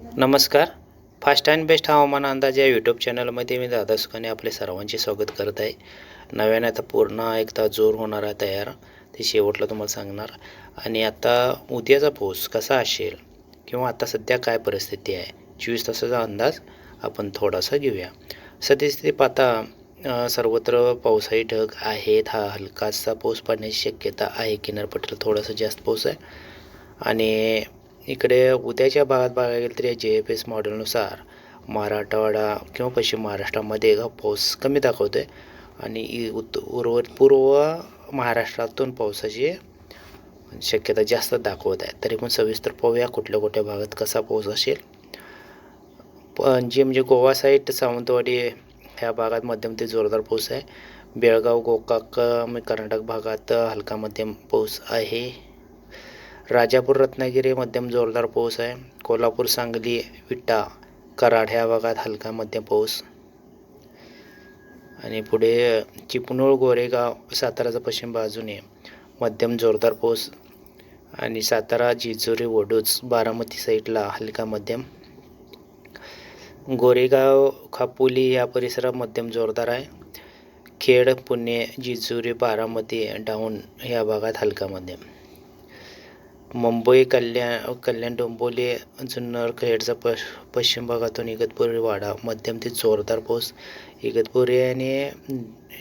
नमस्कार. Fast and best हवामान अंदाज या यूट्यूब चॅनलमध्ये मी दादा सुखाने आपले सर्वांचे स्वागत करत आहे. नव्याने आता पूर्ण एकदा जोर होणार आहे तयार ते शेवटला तुम्हाला सांगणार. आणि आता उद्याचा पाऊस कसा असेल किंवा आता सध्या काय परिस्थिती आहे चोवीस तासाचा अंदाज आपण थोडासा घेऊया. सद्यस्थिती पाहता सर्वत्र पावसाळी ढग आहेत. हा हलकासा पाऊस पडण्याची शक्यता आहे. किनारपट्टीला थोडासा जास्त पाऊस आहे. आणि इकडे उद्याच्या भागात बघायला गेलं तर या जे एफ एस मॉडेलनुसार मराठवाडा किंवा पश्चिम महाराष्ट्रामध्ये हा पाऊस कमी दाखवतो आहे आणि इ- उर्वरित पूर्व महाराष्ट्रातून पावसाची शक्यता जास्त दाखवत आहे. तरी पण सविस्तर पाहूया कुठल्या कुठल्या भागात कसा पाऊस असेल. पण जे म्हणजे गोवा साईड सावंतवाडी ह्या भागात मध्यम ते जोरदार पाऊस आहे. बेळगाव गोकाक कर्नाटक भागात हलका मध्यम पाऊस आहे. राजापूर रत्नागिरी मध्यम जोरदार पाऊस आहे. कोल्हापूर सांगली विटा कराड ह्या भागात हलका मध्यम पाऊस. आणि पुढे चिपणूळ गोरेगाव साताराचा पश्चिम बाजूने मध्यम जोरदार पाऊस. आणि सातारा जिजुरी वडूज बारामती साईडला हलका मध्यम. गोरेगाव खापोली या परिसरात मध्यम जोरदार आहे. खेड पुणे जिजुरी बारामती डाऊन या भागात हलका मध्यम. मुंबई कल्याण कल्याण डोंबिवली जुन्नर खेडचा पश पश्चिम भागातून इगतपुरी वाडा मध्यम ते जोरदार पाऊस. इगतपुरी आणि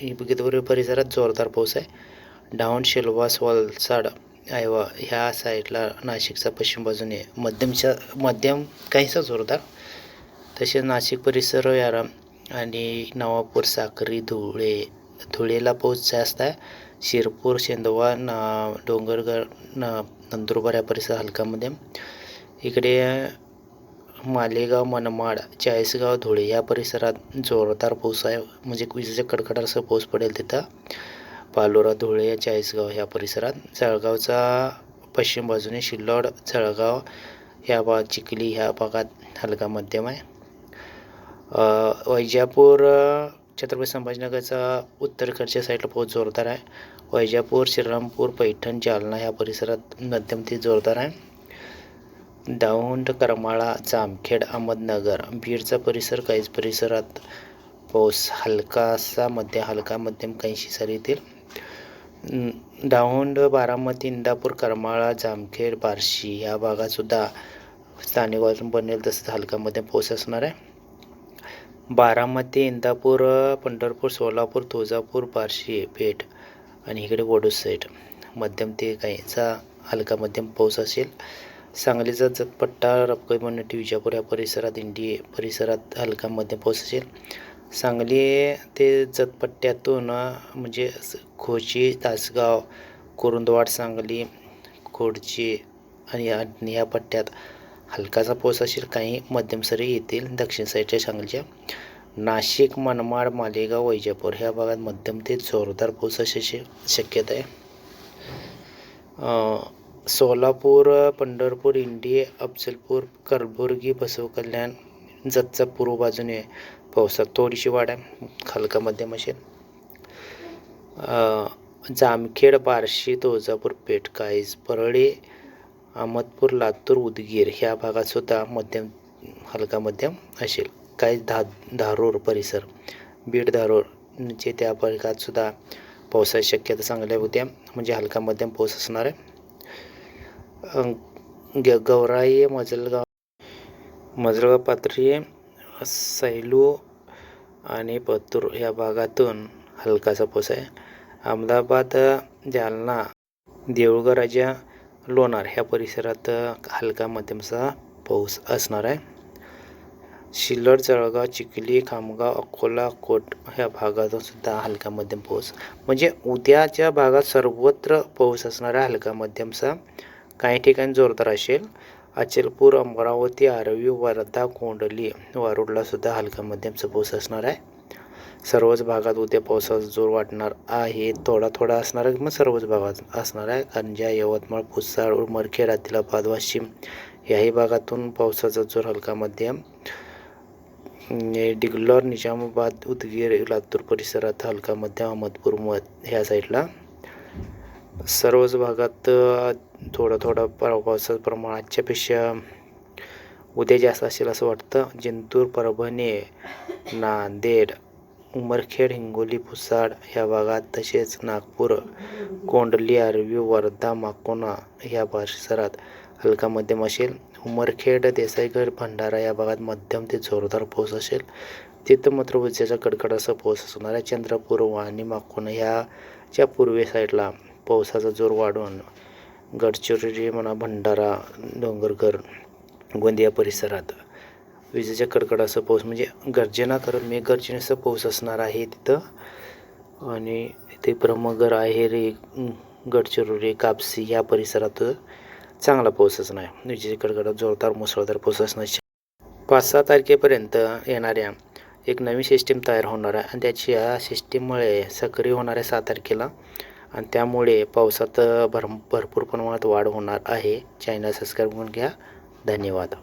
इगतपुरी परिसरात जोरदार पाऊस आहे. डाऊन शिलवास वलसाड आयवा ह्या साईडला नाशिकचा पश्चिम बाजूने मध्यमच्या मध्यम काहीसा जोरदार. तसेच नाशिक परिसर यारा आणि नवापूर साक्री धुळे धुळेला पाऊस जास्त आहे. शिरपूर शेंदवा ना डोंगरगड न नंदुरबार या परिसर हलकामध्ये इकडे मालेगाव मनमाड चाळीसगाव धुळे या परिसरात जोरदार पाऊस आहे. म्हणजे विजेच्या कडकडासह पाऊस पडेल तिथं. पालोरा धुळे चाळीसगाव ह्या परिसरात. जळगावचा पश्चिम बाजूने शिल्लोड जळगाव ह्या भाग चिखली ह्या भागात हलका मध्यम आहे. वैजापूर छत्रपती संभाजीनगरचा उत्तरकडच्या साईडला पाऊस जोरदार आहे. वैजापूर श्रीरामपूर पैठण जालना ह्या परिसरात मध्यम ते जोरदार आहे. दौंड करमाळा जामखेड अहमदनगर बीडचा परिसर काहीच परिसरात पाऊस हलकासा मध्य हलका मध्यम काहीशी सरी येतील. दौंड बारामती इंदापूर करमाळा जामखेड बार्शी या भागातसुद्धा स्थानिक वाजून बनेल तसंच हलका मध्यम पाऊस असणार आहे. बारामती इंदापूर पंढरपूर सोलापूर तुळजापूर बार्शी पेठ आणि इकडे वडूज साईड. मध्यम ते काहीचा हलका मध्यम पाऊस असेल. सांगलीचा जतपट्टा रपकैमन्नटी विजापूर या परिसरात इंडी परिसरात हलका मध्यम पाऊस असेल. सांगली ते जतपट्ट्यातून म्हणजे खोची तासगाव कुरुंदवाड सांगली खोडची आणि या पट्ट्यात हलकासा पाऊस असेल काही मध्यम सरी येतील. दक्षिण साईडच्या सांगलीच्या नाशिक मनमाड मालेगाव वैजापूर ह्या भागात मध्यम ते जोरदार पाऊस असे शक्यता आहे. सोलापूर पंढरपूर इंडी अफजलपूर कलबुर्गी बसवकल्याण जतचा पूर्व बाजूने पावसात थोडीशी वाढ आहे. हलका मध्यम असेल. जामखेड बार्शी तुळजापूर पेठ काईज परळी अहमदपूर लातूर उदगीर ह्या भागात सुद्धा मध्यम हलका मध्यम असेल. काही धा धारूर परिसर बीड धारूर जे त्या भागात सुद्धा पावसाची शक्यता चांगल्या होत्या. म्हणजे हलका मध्यम पाऊस असणार आहे. ग गौराई मजलगाव. मजलगाव पाथरी सैलू आणि पत्तूर या भागातून हलकासा पाऊस आहे. अहमदाबाद जालना देऊळगाव राजा लोणार ह्या परिसरात हलका मध्यमचा पाऊस असणार आहे. शिल्लर जळगाव चिखली खामगाव अकोला कोट ह्या भागातून सुद्धा हलका मध्यम पाऊस. म्हणजे उद्याच्या भागात सर्वत्र पाऊस असणार आहे हलका मध्यमचा काही ठिकाणी जोरदार असेल. अचलपूर अमरावती आरवी वर्धा कोंडली वारुडला सुद्धा हलका मध्यमचा पाऊस असणार आहे. सर्वच भागात उद्या पावसाचा जोर वाटणार आहे. थोडा थोडा असणार आहे मग सर्वच भागात असणार आहे. कारंजा यवतमाळ पुसाळ उमरखेड आदिलाबाद वाशिम याही भागातून पावसाचा जोर हलका मध्यम. डिग्लोर निजामाबाद उदगीर लातूर परिसरात हलका मध्यम अहमदपूर म ह्या साईडला. सर्वच भागात थोडं थोडं पावसाचं प्रमाण आजच्यापेक्षा उद्या जास्त असेल असं वाटतं. जिंतूर परभणी नांदेड उमरखेड हिंगोली पुसाड ह्या भागात तसेच नागपूर कोंडली आर्वी वर्धा माकोना ह्या परिसरात हलका मध्यम असेल. उमरखेड देसाईगड भंडारा या भागात मध्यम ते जोरदार पाऊस असेल. तिथं मात्र विजेचा कडकड असा पाऊस असणार आहे. चंद्रपूर वाणी माकोना ह्याच्या पूर्वे साईडला पावसाचा जोर वाढून गडचिरोली म्हणा भंडारा डोंगरगर गोंदिया परिसरात विजेच्या कडकडाचा पाऊस. म्हणजे गर्जना करत मेघगर्जनेचा पाऊस असणार आहे तिथं. आणि इथे ब्रह्मगर आहे रे गडचिरोली कापसी या परिसरात चांगला पाऊस असणार आहे विजेच्या कडकडात जोरदार मुसळधार पाऊस असणार. पाच सहा तारखेपर्यंत येणाऱ्या एक नवीन सिस्टीम तयार होणार आहे. आणि त्याची या सिस्टीममुळे सक्रिय होणार आहे सहा तारखेला. आणि त्यामुळे पावसात भर भरपूर प्रमाणात वाढ होणार आहे. चॅनल सबस्क्राईब करून घ्या. धन्यवाद.